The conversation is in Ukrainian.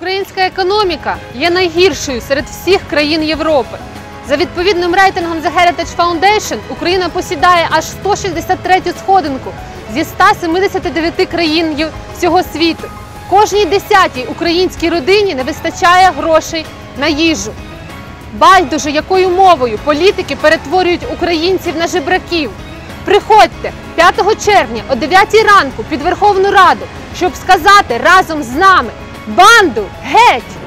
Українська економіка є найгіршою серед всіх країн Європи. За відповідним рейтингом The Heritage Foundation Україна посідає аж 163-ю сходинку зі 179 країн всього світу. Кожній десятій українській родині не вистачає грошей на їжу. Байдуже, якою мовою політики перетворюють українців на жебраків. Приходьте 5 червня о 9 ранку під Верховну Раду, щоб сказати разом з нами bando, rede.